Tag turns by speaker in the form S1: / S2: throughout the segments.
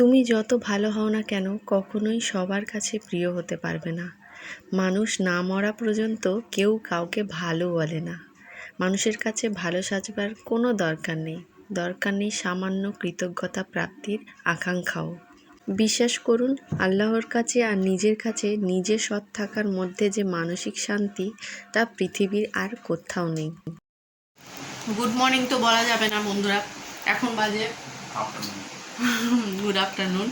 S1: তুমি যত ভালো হও না কেন কখনোই সবার কাছে প্রিয় হতে পারবে না। মানুষ না মরা পর্যন্ত কেউ কাউকে ভালো বলে না। মানুষের কাছে ভালো সাজবার কোনো দরকার নেই। দরকার নেই সামান্য কৃতজ্ঞতা প্রাপ্তির আকাঙ্ক্ষাও। বিশ্বাস করুন আল্লাহর কাছে আর নিজের কাছে নিজে সৎ থাকার মধ্যে যে মানসিক শান্তি তা পৃথিবীর আর কোথাও নেই। গুড মর্নিং তো বলা যাবে না বন্ধুরা। এখন বাজে গুড আফটারনুন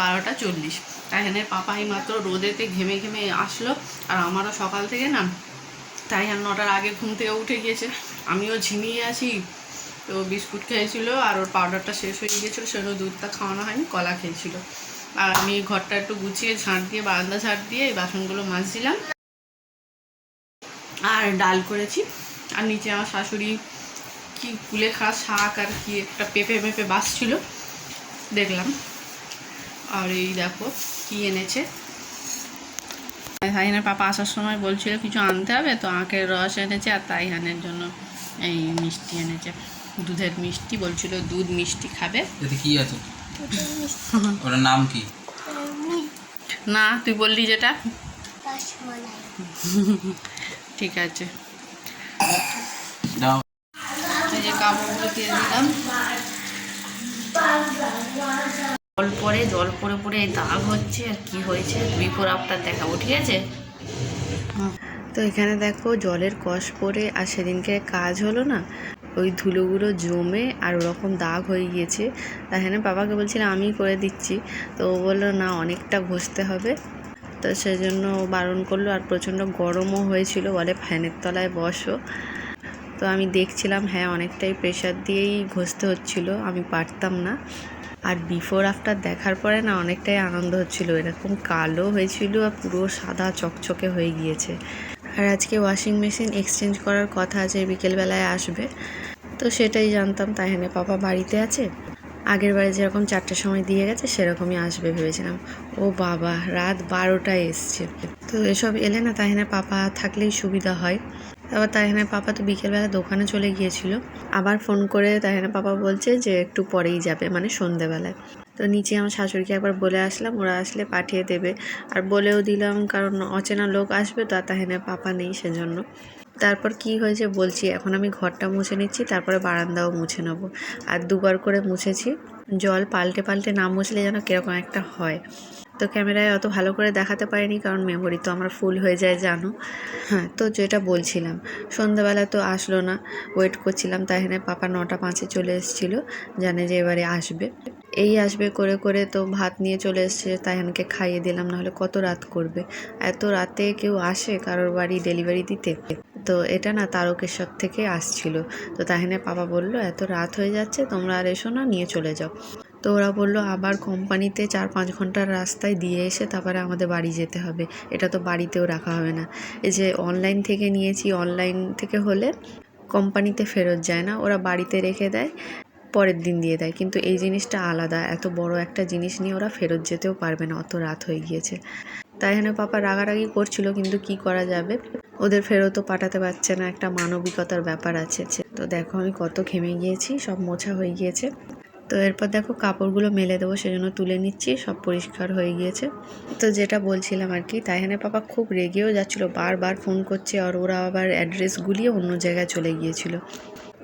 S1: বারোটা চল্লিশ। তাইহানের পাপা এই মাত্র রোদেতে ঘেমে ঘেমে আসলো, আর আমারও সকাল থেকে না তাইহান নটার আগে ঘুম থেকে উঠে গিয়েছে। আমিও ঝিমিয়ে আছি, তো বিস্কুট খেয়েছিল আর ওর পাউডারটা শেষ হয়ে গিয়েছিল, সেজন্য দুধটা খাওয়ানো হয়নি, কলা খেয়েছিল। আর আমি ঘরটা একটু গুছিয়ে ঝাঁট দিয়ে, বারান্দা ঝাঁট দিয়ে এই বাসনগুলো মাজছিলাম। আর ডাল করেছি। আর নিচে আমার শাশুড়ি কি কুলেখা শাক আর কি একটা পেঁপে পেঁপে বাসছিল। দেখলাম। আর এই দেখো কি এনেছে। তাইহানের পাপা আসার সময় বলছিল কিছু আনতে হবে? তো আখের রস এনেছে আর তাইহানের জন্য এই মিষ্টি এনেছে। দুধের মিষ্টি বলছিল দুধ মিষ্টি খাবে?
S2: এতে কি আছে? ওটার নাম কি?
S1: না তুই বললি যেটা। ঠিক আছে।
S2: দাও।
S1: যে কাপড়গুলো দিয়ে দিলাম। জল পরে জল পরে পরে দাগ হচ্ছে আর কি হয়েছে বিফোর আফটার দেখাবো, ঠিক আছে? তো এখানে দেখো জলের কষ পরে আর সেদিনকে কাজ হলো না, ওই ধুলোগুলো জমে আর ওরকম দাগ হয়ে গিয়েছে। তাহলে বাবাকে বলছিলাম আমি করে দিচ্ছি, তো ও বলল না, অনেকটা ঘষতে হবে। তো সেজন্য বারণ করল আর প্রচণ্ড গরমও হয়েছিল, বলে ফ্যানের তলায় বসো। তো আমি দেখছিলাম হ্যাঁ অনেকটাই প্রেশার দিয়েই ঘষতে হচ্ছিল, আমি পারতাম না। আর বিফোর আফটার দেখার পরে না অনেকটাই আনন্দ হচ্ছিল। এরকম কালো হয়েছিল আর পুরো সাদা চকচকে হয়ে গিয়েছে। আর আজকে ওয়াশিং মেশিন এক্সচেঞ্জ করার কথা আছে বিকেলবেলায় আসবে। তো সেটাই জানতাম তাহলে পাপা বাড়িতে আছে। আগের বারে যেরকম চারটের সময় দিয়ে গেছে, সেরকমই আসবে ভেবেছিলাম। ও বাবা, রাত বারোটায় এসছে। তো এসব এলে না তাহিনের পাপা থাকলেই সুবিধা হয়। তারপর তাহিনের পাপা তো বিকেলবেলা দোকানে চলে গিয়েছিল। আবার ফোন করে তাহিনের পাপা বলছে যে একটু পরেই যাবে মানে সন্ধেবেলায়। তো নিচে আমার শাশুড়িকে একবার বলে আসলাম, ওরা আসলে পাঠিয়ে দেবে। আর বলেও দিলাম, কারণ অচেনা লোক আসবে তো আর তাহিনের পাপা নেই সেজন্য। তারপর কি হয়েছে বলছি, এখন আমি ঘরটা মুছে নিচ্ছি, তারপরে বারান্দাও মুছে নেব। আর দুবার করে মুছেছি, জল পাল্টে পাল্টে না মুছলে যেন কীরকম একটা হয়। তো ক্যামেরায় অত ভালো করে দেখাতে পারিনি, কারণ মেমোরি তো আমার ফুল হয়ে যায়, জানো। হ্যাঁ তো যেটা বলছিলাম, সন্ধ্যাবেলা তো আসলো না ওয়েট করছিলাম, তাই এখানে পাপা নটা পাঁচে চলে এসেছিল, জানে যে এবারে আসবে। এই আসবে করে করে তো ভাত নিয়ে চলে এসছে তাইহানকে খাইয়ে দিলাম, নাহলে কত রাত করবে। এত রাতে কেউ আসে কারোর বাড়ি ডেলিভারি দিতে? তো এটা না তারকেশ্বর থেকে আসছিল, তো তাহিনে পাপা বলল, এত রাত হয়ে যাচ্ছে, তোমরা আর এসো না, নিয়ে চলে যাও। তো ওরা বলল, আবার কোম্পানিতে চার পাঁচ ঘণ্টার রাস্তায় দিয়ে এসে তারপরে আমাদের বাড়ি যেতে হবে। এটা তো বাড়িতেও রাখা হবে না। এই যে অনলাইন থেকে নিয়েছি অনলাইন থেকে হলে কোম্পানিতে ফেরত যায় না। ওরা বাড়িতে রেখে দেয়, পরের দিন দিয়ে দেয়। কিন্তু এই জিনিসটা আলাদা। এত বড় একটা জিনিস নিয়ে ওরা ফেরত যেতেও পারবে না। অত রাত হয়ে গিয়েছে। তাই জন্য পাপা রাগারাগি করছিল, কিন্তু কি করা যাবে? ওদের ফেরতও পাঠাতে পারছে না। একটা মানবিকতার ব্যাপার আছে। তো দেখো আমি কত ঘেমে গিয়েছি, সব মোছা হয়ে গিয়েছে। তো এরপর দেখো কাপড়গুলো মেলে দেবো, সেজন্য তুলে নিচ্ছি, সব পরিষ্কার হয়ে গিয়েছে। তো যেটা বলছিলাম আর কি তাইহানে পাপা খুব রেগেও যাচ্ছিল, বারবার ফোন করছে আর ওরা আবার অ্যাড্রেস গুলিয়ে অন্য জায়গায় চলে গিয়েছিল।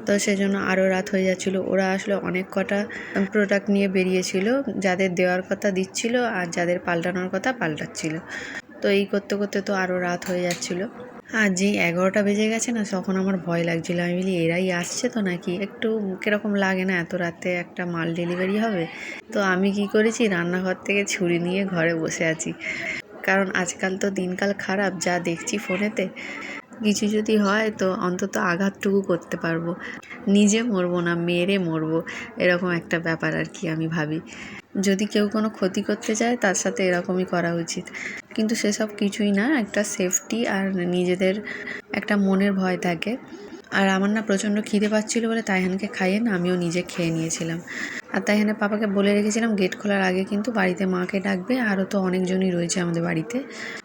S1: তো সেজন্য আরও রাত হয়ে যাচ্ছিল, ওরা আসলে অনেক কটা প্রোডাক্ট নিয়ে বেরিয়েছিল, যাদের দেওয়ার কথা দিচ্ছিল আর যাদের পাল্টানোর কথা পাল্টাচ্ছিল। তো এই করতে করতে তো আরও রাত হয়ে যাচ্ছিল। আর যেই এগারোটা বেজে গেছে না, তখন আমার ভয় লাগছিল। আমি বলি, এরাই আসছে তো নাকি? একটু কীরকম লাগে না, এত রাতে একটা মাল ডেলিভারি হবে? তো আমি কি করেছি, রান্নাঘর থেকে ছুরি নিয়ে ঘরে বসে আছি। কারণ আজকাল তো দিনকাল খারাপ, যা দেখছি ফোনেতে। কিছু যদি হয় তো অন্তত আঘাতটুকু করতে পারব। নিজে মরবো না, মেরে মরবো, এরকম একটা ব্যাপার আর কি আমি ভাবি। যদি কেউ কোনো ক্ষতি করতে চায়, তার সাথে এরকমই করা উচিত। কিন্তু সেসব কিছুই না, একটা সেফটি আর নিজেদের একটা মনের ভয় থাকে। আর আমার না প্রচণ্ড খিদে পাচ্ছিল বলে তাইহানকে খাইয়ে না আমিও নিজে খেয়ে নিয়েছিলাম। আর তাইহানের পাপাকে বলে রেখেছিলাম গেট খোলার আগে কিন্তু বাড়িতে মাকে ডাকবে, আরও তো অনেকজনই রয়েছে আমাদের বাড়িতে।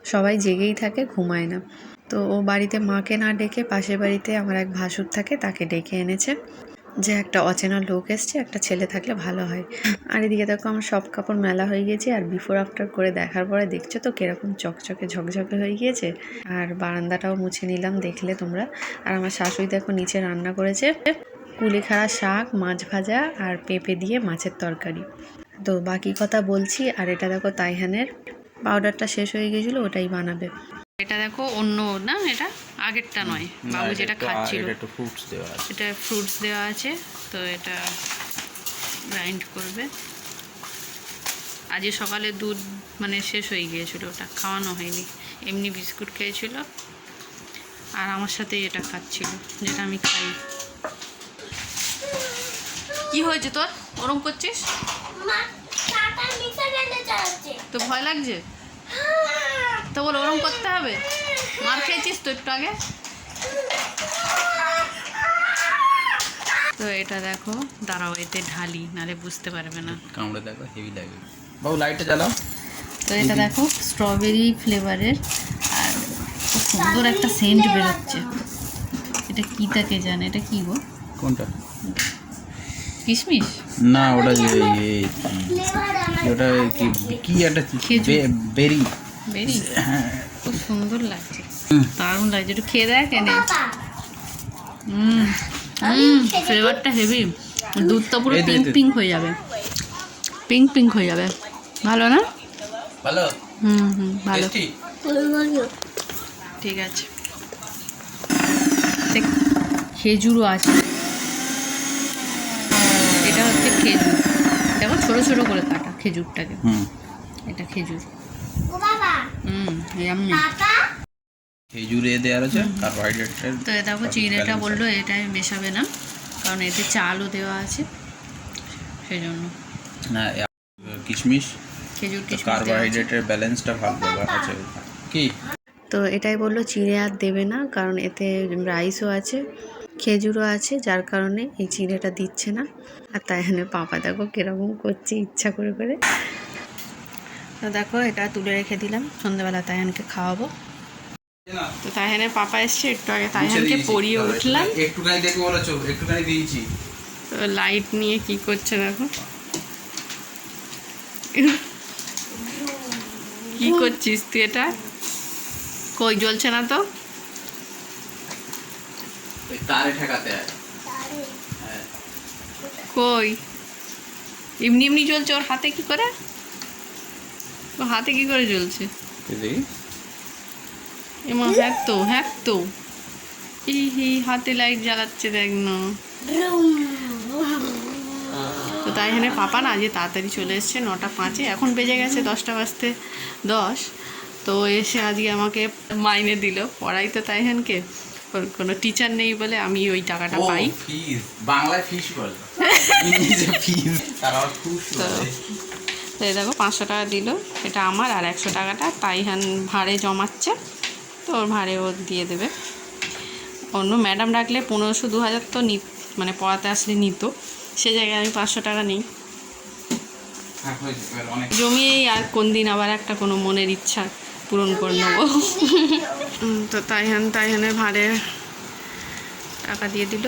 S1: সবাই জেগেই থাকে, ঘুমায় না। তো ও বাড়িতে মাকে না ডেকে পাশের বাড়িতে আমার এক ভাসুর থাকে, তাকে ডেকে এনেছে।
S3: যে একটা অচেনা লোক এসছে, একটা ছেলে থাকলে ভালো হয়। আর এদিকে দেখো আমার সব কাপড় মেলা হয়ে গেছে, আর বিফোর আফটার করে দেখার পরে দেখছ তো কীরকম চকচকে ঝকঝকে হয়ে গিয়েছে? আর বারান্দাটাও মুছে নিলাম দেখলে তোমরা। আর আমার শাশুড়ি দেখো নিচে রান্না করেছে কুলেখাড়া শাক, মাছ ভাজা আর পেঁপে দিয়ে মাছের তরকারি। তো বাকি কথা বলছি, আর এটা দেখো তাইহানের। পাউডারটা শেষ হয়ে গেছিল, ওটাই বানাবে। এটা দেখো অন্য, না এটা? আগেরটা নয় বাবু যেটা খাচ্ছিল।
S2: একটু ফ্রুটস দেওয়া আছে।
S3: এটা ফ্রুটস দেওয়া আছে তো এটা গ্রাইন্ড করবে। আজকে সকালে দুধ মানে শেষ হয়ে গিয়েছিল ওটা খাওয়ানো হয়নি। এমনি বিস্কুট খেয়েছিল আর আমার সাথে এটা খাচ্ছিল যেটা আমি খাই। কি হয়েছে তোর? ওরম করছিস? তো ভয় লাগছে? তো বল ওরম করতে হবে? মার খেয়েছিস তো একটু আগে? তো এটা দেখো দাঁড়াও এতে ঢালি নালে বুঝতে পারবে না।
S2: কামড়ে দেখো হেভি লাগে। বাবু লাইটটা জ্বালাও।
S3: তো এটা দেখো স্ট্রবেরি ফ্লেভারের আর খুব সুন্দর একটা সেন্ট বেরোচ্ছে। এটা কি তাকে জানে? এটা কি গো?
S2: কোনটা?
S3: কিশমিশ?
S2: না ওটা ওটা কি কি একটা। বেরি।
S3: বেরি?
S2: হ্যাঁ।
S3: খুব সুন্দর লাগছে। দারুণ লাগছে। একটু খেয়ে দেখ এনে। হুম। হুম ফ্লেভারটা হেভি দুধটা পুরো পিঙ্ক পিঙ্ক হয়ে যাবে। পিঙ্ক পিঙ্ক হয়ে যাবে। ভালো না?
S2: ভালো?
S3: হুম হুম ভালো। ঠিক আছে। খেজুরও আছে। এটা হচ্ছে খেজুর। দেখো ছোট ছোট করে কাটা খেজুরটাকে। এটা খেজুর।
S2: আছে কার্বোহাইড্রেটের
S3: তো এ দেখো চিড়েটা বলল এটাই মেশাবে না কারণ এতে চালও দেওয়া আছে সেই জন্য
S2: না কিশমিশ
S3: খেজুর কিশমিশ দেওয়া আছে।
S2: কার্বোহাইড্রেটের ব্যালেন্সটা ভালো আছে কি?
S3: তো এটাই বলল চিড়ে আর দেবে না কারণ এতে রাইসও আছে খেজুরও আছে যার কারণে এই চিড়েটা দিচ্ছে না। আর তাই জন্য পাপা দেখো কীরকম করছে ইচ্ছা করে করে। তো দেখো এটা তুলে রেখে দিলাম। সন্ধ্যাবেলা তাইহানকে খাওয়াবো। তো তাইহানের পাপা এসছে একটু আগে তাইহানকে পরিয়ে উঠলাম।
S2: একটুখানি দেখে বলেছ একটুখানি দিয়েছি।
S3: তো লাইট নিয়ে কি করছে দেখো। কি করছিস তুই এটা? কই জ্বলছে না তো?
S2: তারে ঠেকাতে
S3: কই? এমনি এমনি জ্বলছে ওর হাতে কি করে? ওর হাতে কি করে জ্বলছে?
S2: এই দেখি
S3: এমন হ্যাঁ তো হ্যাঁ তো হি হি হাতে লাইট জ্বালাচ্ছে দেখ না। তো তাই এখানে পাপা না আজকে তাড়াতাড়ি চলে এসছে নটা পাঁচে এখন বেজে গেছে দশটা বাজতে দশ। তো এসে আজকে আমাকে মাইনে দিল পড়াই তো তাইহানকে ওর কোনো টিচার নেই বলে আমি ওই টাকাটা পাই।
S2: ফিস বাংলায় ফিস বলে।
S3: এই দেখো পাঁচশো টাকা দিল। এটা আমার আর একশো টাকাটা। তাইহান ভাড়ে জমাচ্ছে। তো ওর ভাড়ে ও দিয়ে দেবে। অন্য ম্যাডাম ডাকলে পনেরোশো দু হাজার তো নি মানে পড়াতে আসলে নিত। সে জায়গায় আমি পাঁচশো টাকা নিই।
S2: হ্যাঁ হয়েছে এবার অনেক
S3: জমিয়েই আর কোন দিন আবার একটা কোনো মনের ইচ্ছা পূরণ করে নেব। তো তাইহান তাইহানের ভাড়ে টাকা দিয়ে দিল।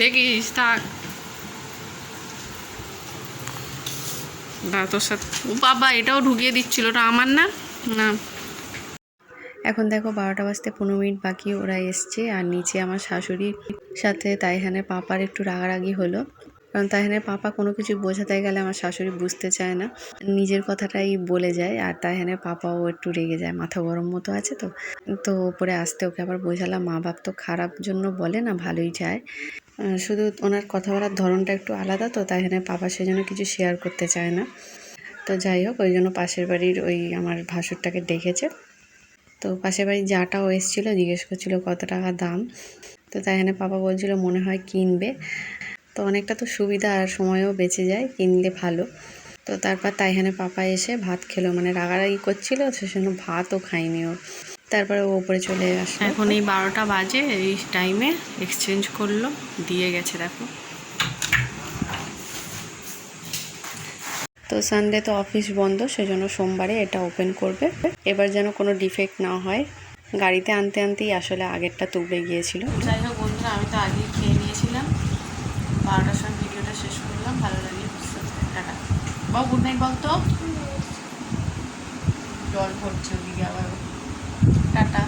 S3: দেখিস থাক। দাঁড়া তোর সাথে ও বাবা এটাও ঢুকিয়ে দিচ্ছিল ওটা আমার না? না। এখন দেখো বারোটা বাজতে পনেরো মিনিট বাকি ওরা এসছে আর নিচে আমার শাশুড়ির সাথে তাইহানের পাপার একটু রাগারাগি হলো। কারণ তাইহানের পাপা কোনো কিছু বোঝাতে গেলে আমার শাশুড়ি বুঝতে চায় না। নিজের কথাটাই বলে যায় আর তাইহানের পাপাও একটু রেগে যায় মাথা গরম মতো আছে তো। তো ওপরে আসতে ওকে আবার বোঝালাম মা বাপ তো খারাপ জন্য বলে না ভালোই আহ, শুধু ওনার কথা বলার ধরনটা একটু আলাদা তো, তাই এখানে পাপা সেজন্য কিছু শেয়ার করতে চায় না। তো যাই হোক, ওই জন্য পাশের বাড়ির ওই আমার ভাসুরটাকে ডেকেছে। তো পাশের বাড়ির যাটাও এসেছিল, জিজ্ঞেস করছিল কত টাকা দাম। তো তাই এখানে পাপা বলছিল মনে হয় কিনবে। তো অনেকটা তো সুবিধা আর সময়ও বেঁচে যায়, কিনলে ভালো। তো তারপর তাইখানে পাপা এসে ভাত খেলো মানে রাগারাগি করছিল সেজন্য ভাতও খাইনি ও। তারপরে ও ওপরে চলে আসে এখন এই বারোটা বাজে এই টাইমে এক্সচেঞ্জ করল দিয়ে গেছে দেখো। তো সানডে তো অফিস বন্ধ সেজন্য সোমবারে এটা ওপেন করবে। এবার যেন কোনো ডিফেক্ট না হয়। গাড়িতে আনতে আনতেই আসলে আগেরটা তুলে গিয়েছিল। যাই হোক বন্ধুরা আমি তো আগেই খেয়ে নিয়েছিলাম। বারোটার সময় ভিডিওটা শেষ করলাম ভালো লাগলে টাটা বাবু গুড নাইট বল তো জল পড়ছে ওদিকে আবার। টাটা।